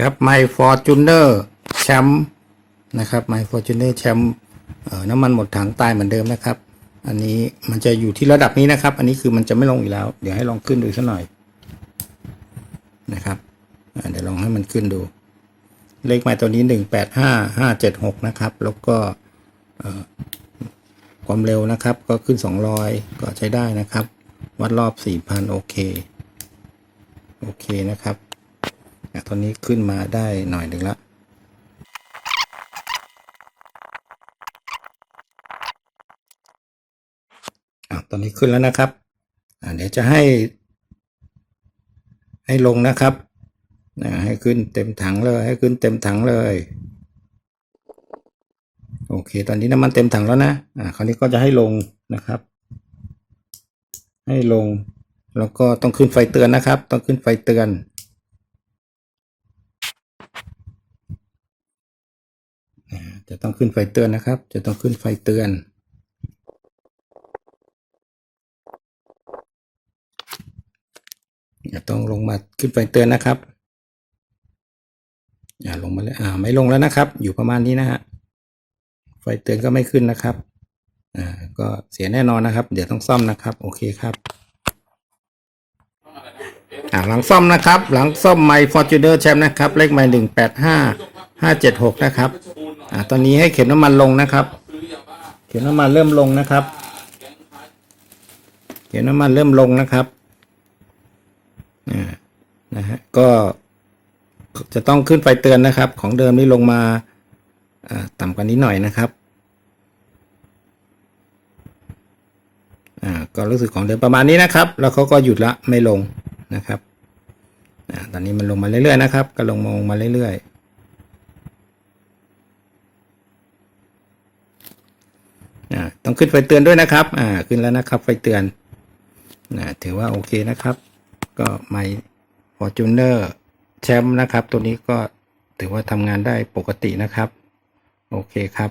ครับไมฟอร์จูเนอร์แชมป์นะครับไมฟอร์จูเนอร์แชมป์น้ำมันหมดถังตายเหมือนเดิมนะครับ อันนี้มันจะอยู่ที่ระดับนี้นะครับ อันนี้คือมันจะไม่ลงอีกแล้ว เดี๋ยวให้ลองขึ้นดูสักหน่อยนะครับเดี๋ยวลองให้มันขึ้นดู เลขไมล์ตัวนี้หนึ่งแปดห้าห้าเจ็ดหกนะครับ แล้วก็เอ่อความเร็วนะครับ ก็ขึ้นสองร้อยก็ใช้ได้นะครับ วัดรอบสี่พันโอเค โอเคนะครับ ตัวนี้ขึ้นมาได้หน่อยหนึ่งละอะตอนนี้ขึ้นแล้วนะครับอะเดี๋ยวจะให้ ให้ลงนะครับให้ขึ้นเต็มถังเลย ให้ขึ้นเต็มถังเลย โอเค ตอนนี้น้ำมันเต็มถังแล้วนะอ่าคราวนี้ก็จะให้ลงนะครับ ให้ลง แล้วก็ต้องขึ้นไฟเตือนนะครับ ต้องขึ้นไฟเตือน อ่า จะต้องขึ้นไฟเตือนนะครับ จะต้องขึ้นไฟเตือน จะต้องลงมาขึ้นไฟเตือนนะครับอย่าลงมาเลยอ่าไม่ลงแล้วนะครับ อยู่ประมาณนี้นะฮะไฟเตือนก็ไม่ขึ้นนะครับอ่าก็เสียแน่นอนนะครับ เดี๋ยวต้องซ่อมนะครับ โอเคครับอ่าหลังซ่อมนะครับ หลังซ่อมไมค์ฟอร์จูเนอร์แชมป์นะครับ เลขไมค์หนึ่งแปดห้าห้าเจ็ดหกนะครับ อ่าตอนนี้ให้เข็มน้ำมันลงนะครับ เข็มน้ำมันเริ่มลงนะครับ เข็มน้ำมันเริ่มลงนะครับอ่านะฮะก็จะต้องขึ้นไฟเตือนนะครับ ของเดิมนี่ลงมาอ่าต่ำกว่านี้หน่อยนะครับอ่าก็รู้สึกของเดิมประมาณนี้นะครับ แล้วเขาก็หยุดละไม่ลงนะครับอ่าตอนนี้มันลงมาเรื่อยๆนะครับ ก็ลงมาลงมาเรื่อยๆ อ่า ต้องขึ้นไฟเตือนด้วยนะครับ อ่า ขึ้นแล้วนะครับไฟเตือนนะถือว่าโอเคนะครับ ก็ไม่พอจูเนอร์แชมป์นะครับ ตัวนี้ก็ถือว่าทำงานได้ปกตินะครับ โอเคครับ